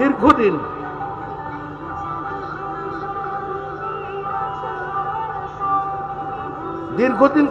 দীর্ঘদিন দীর্ঘদিন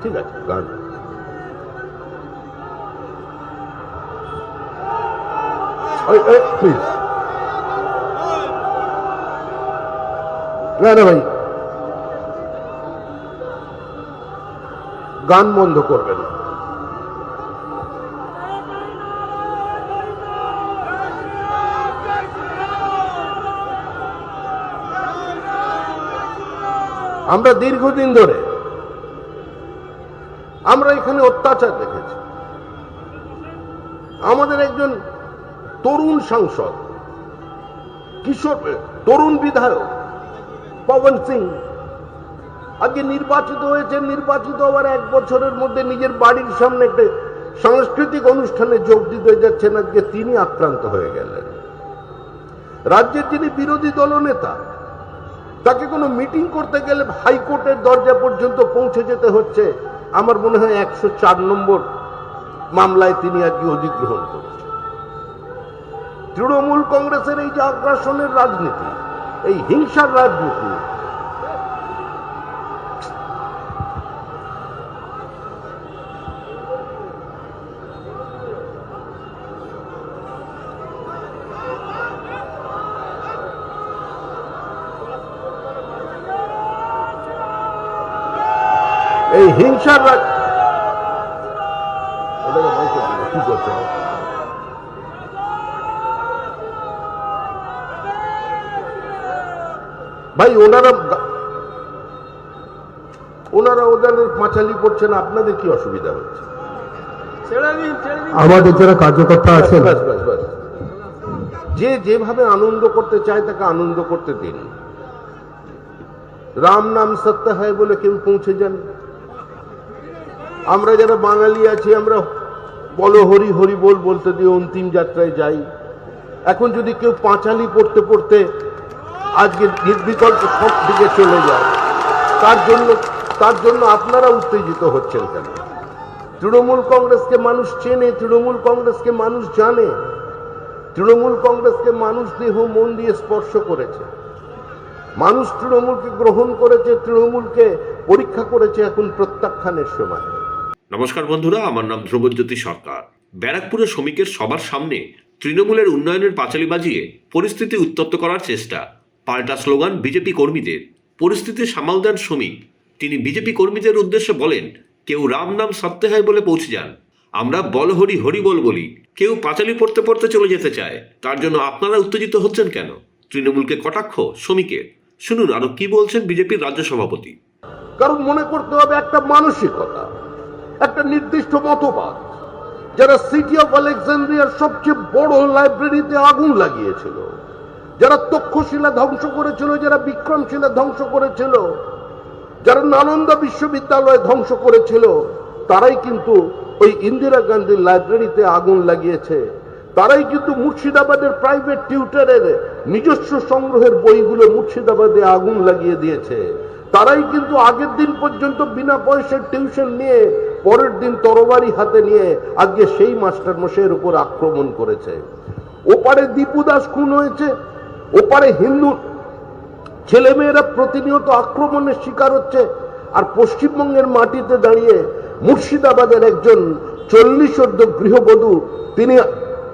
ঠিক আছে গান। প্লিজ না না ভাই। গান বন্ধ করবেন আমরা দীর্ঘদিন ধরে আমরা এখানে অত্যাচার দেখেছি। আমাদের একজন তরুণ সাংসদ, কিশোর, তরুণ বিধায়ক, পবন সিং আজকে নির্বাচিত হয়েছে, নির্বাচিত হওয়ার এক বছরের মধ্যে নিজের বাড়ির সামনে একটা সাংস্কৃতিক অনুষ্ঠানে যোগ দিতে যাচ্ছেন, আজকে তিনি আক্রান্ত হয়ে গেলেন। রাজ্যের যিনি বিরোধী দলনেতা তাকে কোনো মিটিং করতে গেলে হাইকোর্টের দরজা পর্যন্ত পৌঁছে যেতে হচ্ছে। আমার মনে হয় একশো চার নম্বর মামলায় তিনি আজকে অধিগ্রহণ করেছেন। তৃণমূল কংগ্রেসের এই যে আগ্রাসনের রাজনীতি, এই হিংসার রাজনীতি এই হিংসার ওটাকে ভাই ওনারা ওনারা ওদের পাঁচালি করছেন আপনাদের কি অসুবিধা হচ্ছে? আমাদের যারা কার্যকর্তা আছেন। যে যেভাবে আনন্দ করতে চায় তাকে আনন্দ করতে দিন। রাম নাম সত্য হয় বলে কেউ পৌঁছে যান। আমরা যারা বাঙালি আছি, আমরা বলো হরি হরি বল বলতে দিয়ে অন্তিম যাত্রায় যাই। এখন যদি কেউ পাঁচালি পড়তে পড়তে আজকে নির্বিকল্প সব দিকে চলে যায়, তার জন্য তার জন্য আপনারা উত্তেজিত হচ্ছেন কেন? তৃণমূল কংগ্রেসকে মানুষ চেনে, তৃণমূল কংগ্রেসকে মানুষ জানে, তৃণমূল কংগ্রেসকে মানুষ দেহ মন দিয়ে স্পর্শ করেছে। মানুষ তৃণমূলকে গ্রহণ করেছে, তৃণমূলকে পরীক্ষা করেছে এখন প্রত্যাখ্যানের সময়। নমস্কার বন্ধুরা, আমার নাম ধ্রুবজ্যোতি সরকার। ব্যারাকপুরের শ্রমিকের সবার সামনে তৃণমূলের উন্নয়নের পাঁচালি বাজিয়ে পরিস্থিতি উত্তপ্ত করার চেষ্টা। পাল্টা স্লোগান বিজেপি কর্মীদের। পরিস্থিতি সামাল দেন শ্রমিক। তিনি বিজেপি কর্মীদের উদ্দেশ্যে বলেন, কেউ রাম নাম সত্যে হয় বলে পৌঁছে যান। আমরা বল হরি হরি বল বলি। কেউ পাঁচালি পড়তে পড়তে চলে যেতে চায়। তার জন্য আপনারা উত্তেজিত হচ্ছেন কেন? তৃণমূলকে কটাক্ষ শ্রমিকের। শুনুন, আরও কি বলছেন বিজেপির রাজ্য সভাপতি? কারণ মনে করতে হবে একটা মানসিকতা। একটা নির্দিষ্ট মতবাদ, যারা সিটি অফ আলেকজান্দ্রিয়ার সবচেয়ে বড় লাইব্রেরিতে আগুন লাগিয়েছিল, যারা তক্ষশিলা ধ্বংস করেছিল, যারা বিক্রমশিলা ধ্বংস করেছিল, যারা নালন্দা বিশ্ববিদ্যালয় ধ্বংস করেছিল, তারাই কিন্তু ওই ইন্দিরা গান্ধীর লাইব্রেরিতে আগুন লাগিয়েছে। তারাই কিন্তু মুর্শিদাবাদের প্রাইভেট টিউটারের নিজস্ব সংগ্রহের বইগুলো মুর্শিদাবাদে আগুন লাগিয়ে দিয়েছে। তারাই কিন্তু আগের দিন পর্যন্ত বিনা পয়সার টিউশন নিয়ে পরের দিন তরবারি হাতে নিয়ে আজকে সেই মাস্টার মশাইয়ের উপর আক্রমণ করেছে। ওপারে দীপু দাস খুন হয়েছে, ওপারে হিন্দু ছেলেমেয়েরা প্রতিনিয়ত আক্রমণের শিকার হচ্ছে, আর পশ্চিমবঙ্গের মাটিতে দাঁড়িয়ে মুর্শিদাবাদের একজন চল্লিশ অর্ধ গৃহবধূ, তিনি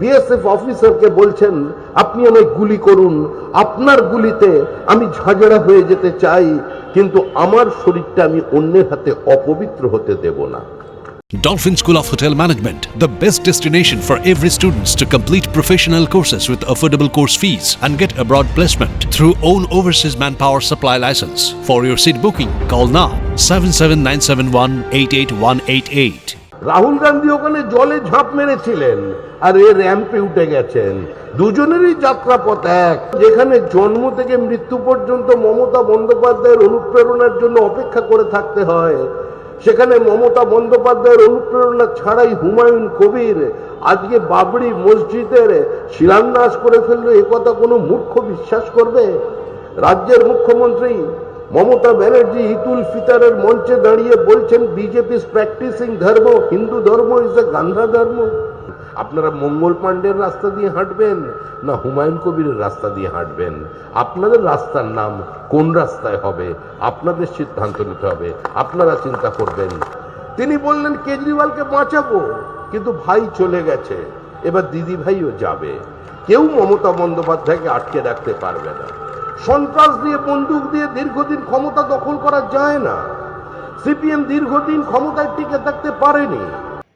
বিএসএফ অফিসারকে বলছেন, আপনি আমায় গুলি করুন আপনার গুলিতে আমি ঝাঁঝরা হয়ে যেতে চাই কিন্তু আমার শরীরটা আমি অন্যের হাতে অপবিত্র হতে দেব না Dolphin School of Hotel Management, the best destination for every students to complete professional courses with affordable course fees and get abroad placement through own overseas manpower supply license. For your seat booking, call now 77971 Rahul Gandhi ওখানে জলে ঝাঁপ মেরেছিলেন আর এ র্যাম্পে উঠে গেছেন। দুজনেরই যাত্রাপথ এক। যেখানে জন্ম থেকে মৃত্যু পর্যন্ত মমতা বন্দ্যোপাধ্যায়ের অনুপ্রেরণার জন্য অপেক্ষা করে থাকতে হয়। সেখানে মমতা বন্দ্যোপাধ্যায়ের অনুপ্রেরণা ছাড়াই হুমায়ুন কবির আজকে বাবরি মসজিদের শিলান্যাস করে ফেলল। এ কথা কোনো মূর্খ বিশ্বাস করবে? রাজ্যের মুখ্যমন্ত্রী মমতা ব্যানার্জি ইতুল ফিতারের মঞ্চে দাঁড়িয়ে বলছেন বিজেপি প্র্যাকটিসিং ধর্ম, হিন্দু ধর্ম ইজ এ গান্ধা ধর্ম। আপনারা মঙ্গল পাণ্ডের রাস্তা দিয়ে হাঁটবেন না হুমায়ুন কবিরের রাস্তা দিয়ে হাঁটবেন? আপনাদের রাস্তার নাম কোন রাস্তায় হবে? আপনাদের সিদ্ধান্ত নিতে হবে। আপনারা চিন্তা করবেন। তিনি বললেন, কেজরিওয়ালকে বাঁচাবো। কিন্তু ভাই চলে গেছে। এবার দিদি ভাইও যাবে। কেউ মমতা বন্দ্যোপাধ্যায়কে আটকে রাখতে পারবে না। সন্ত্রাস দিয়ে, বন্দুক দিয়ে দীর্ঘদিন ক্ষমতা দখল করা যায় না। সিপিএম দীর্ঘদিন ক্ষমতায় টিকে থাকতে পারেনি।